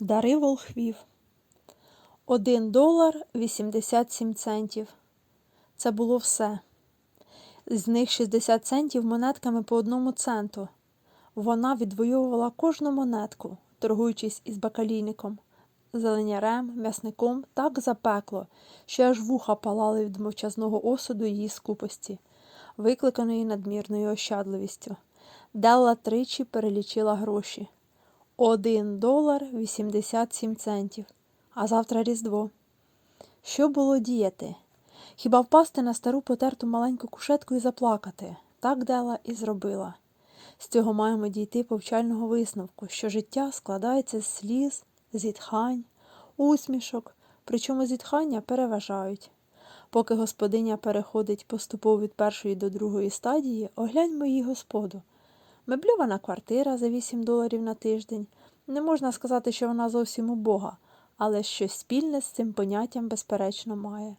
Дари волхвів. 1 долар 87 центів. Це було все. З них 60 центів монетками по одному центу. Вона відвоювала кожну монетку, торгуючись із бакалійником, зеленярем, м'ясником так запекло, що аж вуха палали від мовчазного осуду її скупості, викликаної надмірною ощадливістю. Делла тричі перелічила гроші. Один долар 87 центів. А завтра Різдво. Що було діяти? Хіба впасти на стару потерту маленьку кушетку і заплакати? Так Дела і зробила. З цього маємо дійти повчального висновку, що життя складається з сліз, зітхань, усмішок, причому зітхання переважають. Поки господиня переходить поступово від першої до другої стадії, огляньмо її господу. Мебльована квартира за 8 доларів на тиждень. Не можна сказати, що вона зовсім убога, але щось спільне з цим поняттям безперечно має.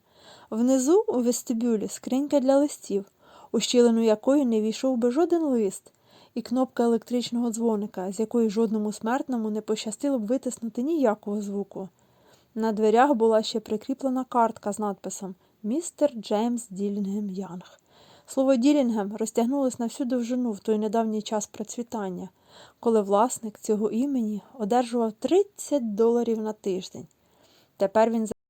Внизу, у вестибюлі, скринька для листів, у щілину якої не війшов би жоден лист, і кнопка електричного дзвоника, з якої жодному смертному не пощастило б витиснути ніякого звуку. На дверях була ще прикріплена картка з надписом Містер Джеймс Ділінгем Янг. Слово Ділінгем розтягнулось на всю довжину в той недавній час процвітання, коли власник цього імені одержував 30 доларів на тиждень. Тепер він